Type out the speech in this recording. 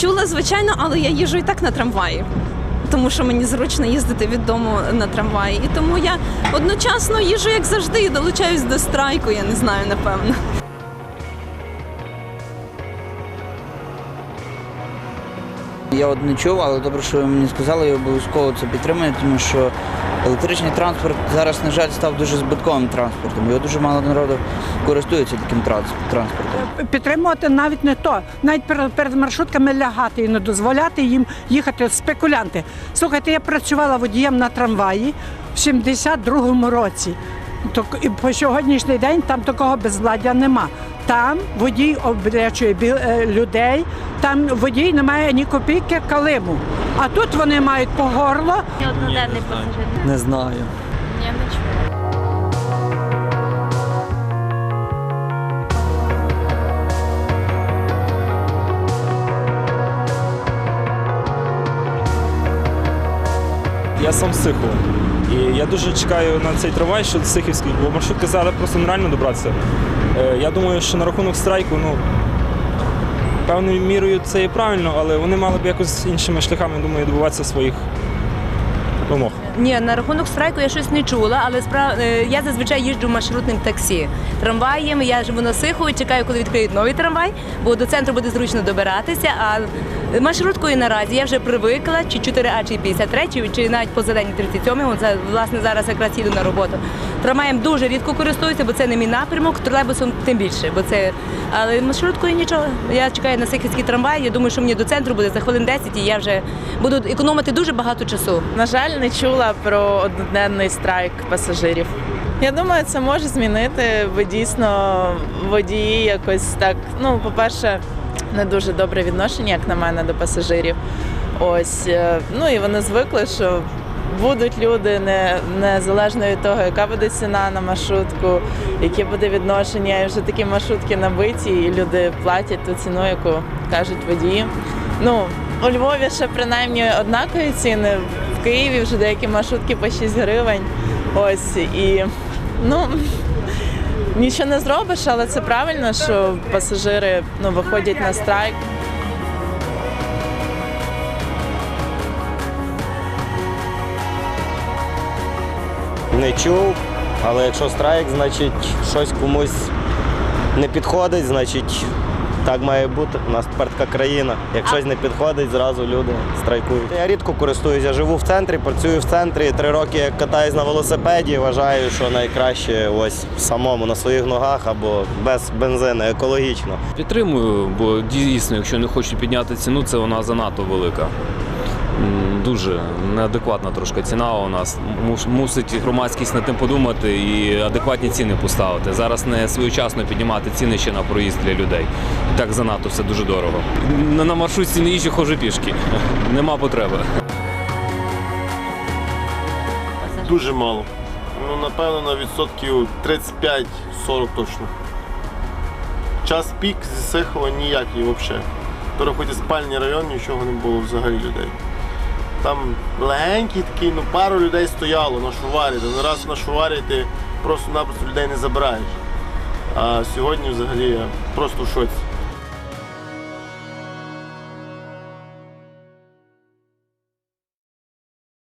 Чула, звичайно, але я їжу і так на трамваї. Тому що мені зручно їздити від дому на трамваї. І тому я одночасно їжу, як завжди, і долучаюсь до страйку, я не знаю, напевно. Я от не чув, але добре, що ви мені сказали, я обов'язково це підтримую, тому що електричний транспорт зараз, на жаль, став дуже збитковим транспортом. Його дуже мало народу користується таким транспортом. підтримувати навіть не то, навіть перед, маршрутками лягати і не дозволяти їм їхати спекулянти. Слухайте, я працювала водієм на трамваї в 72-му році. І по сьогоднішній день там такого безвладдя нема. Там водій облячує бі- е, людей, там водій не має ні копійки калиму. А тут вони мають по горло Одноденний пасажир. Не знаю. Ні, не чую. Я сам з Сихова. І я дуже чекаю на цей трамвай, що Сихівський, бо маршрутки зараз просто нереально добратися. Е, Я думаю, що на рахунок страйку, ну, певною мірою це і правильно, але вони мали б якось іншими шляхами, думаю, добиватися своїх вимог. Ні, на рахунок страйку я щось не чула, але справ... е, я зазвичай їжджу маршрутним таксі. Трамваєм я живу на Сихові, чекаю, коли відкриють новий трамвай, бо до центру буде зручно добиратися. А маршруткою наразі я вже привикла, чи 4А, чи 53, чи навіть по зеленій 37 От власне зараз якраз їду на роботу. Трамваєм дуже рідко користуюся, бо це не мій напрямок, тролейбусом тим більше, бо це. Але маршруткою нічого. Я чекаю на Сихівський трамвай. Я думаю, що мені до центру буде за хвилин 10, і я вже буду економити дуже багато часу. На жаль, не чула про одноденний страйк пасажирів. Я думаю, це може змінити, бо дійсно водії якось так. Ну, по-перше, не дуже добре відношення, як на мене, до пасажирів. Ось е, ну і вони звикли, що будуть люди не незалежно від того, яка буде ціна на маршрутку, яке буде відношення. І вже такі маршрутки набиті, і люди платять ту ціну, яку кажуть водії. Ну, у Львові ще принаймні однакові ціни. В Києві вже деякі маршрутки по 6 гривень. Ось і ну нічого не зробиш, але це правильно, що пасажири ну, виходять на страйк. Не чув, але якщо страйк, значить щось комусь не підходить, значить так має бути. У нас тепер така країна. Як щось не підходить, зразу люди страйкують. Я рідко користуюся, живу в центрі, працюю в центрі. Три роки як катаюсь на велосипеді. Вважаю, що найкраще ось самому на своїх ногах або без бензину, екологічно. Підтримую, бо дійсно, якщо не хочуть підняти ціну, це вона занадто велика. Дуже неадекватна трошки ціна у нас. Мусить громадськість над тим подумати і адекватні ціни поставити. Зараз не своєчасно піднімати ціни ще на проїзд для людей. Так занадто все дуже дорого. На, маршрутці не їжджу, ходжу пішки. Нема потреби. Дуже мало. Ну, напевно, на відсотків 35-40 точно. Час пік зі Сихова ніякий взагалі. Тобто хоч і спальний район, нічого не було взагалі людей. Там легенький такий, ну пару людей стояло на шуварі. Один раз на шуварі ти просто-напросто людей не забираєш. А сьогодні взагалі я просто в шоці.